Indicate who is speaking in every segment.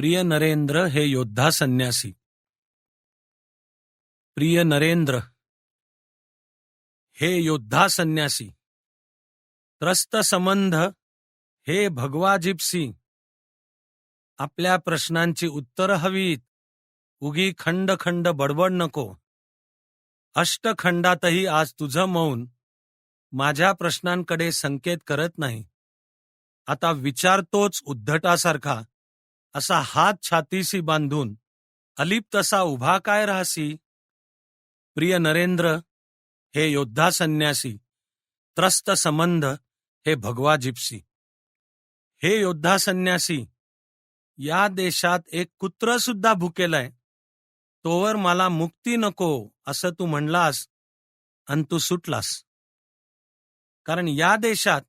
Speaker 1: प्रिय नरेंद्र हे योद्धा संन्यासी. प्रिय नरेंद्र हे योद्धा संन्यासी. त्रस्त संबंध हे भगवा जिप्सी आपल्या प्रश्नांची उत्तरं हवीत. उगी खंड खंड बडबड नको. अष्टखंडातही आज तुझं मौन माझ्या प्रश्नांकडे संकेत करत नाही. आता विचारतोच उद्धटासारखा. असा हात छातीशी बांधून अलिप्त असा उभा काय राहसी? प्रिय नरेंद्र हे योद्धा संन्यासी त्रस्त संबंध हे भगवा जिप्सी. हे योद्धा संन्यासी या देशात एक कुत्र सुद्धा भुकेलाय. तोवर मला मुक्ती नको असं तू म्हणलास आणि तू सुटलास. कारण या देशात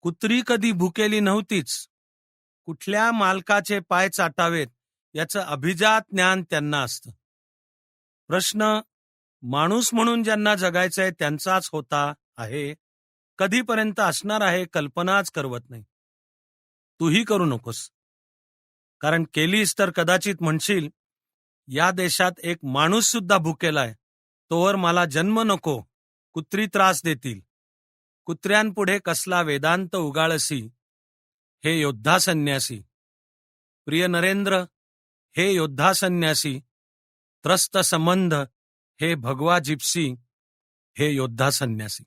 Speaker 1: कुत्री कधी भुकेली नव्हतीच. कुठल्या मालकाचे पाय चाटावेत याचं अभिजात ज्ञान त्यांना असतं. प्रश्न माणूस म्हणून ज्यांना जगायचंय त्यांचाच होता आहे कधीपर्यंत असणार आहे कल्पनाच करवत नाही. तूही करू नकोस. कारण केलीस तर कदाचित म्हणशील या देशात एक माणूस सुद्धा भुकेलाय तोवर मला जन्म नको कुत्री त्रास देतील. कुत्र्यांपुढे कसला वेदांत उगाळसी हे योद्धा सन्यासी, प्रिय नरेंद्र, हे योद्धा सन्यासी, त्रस्त संबंध, हे भगवा जिप्सी, हे योद्धा संन्यासी।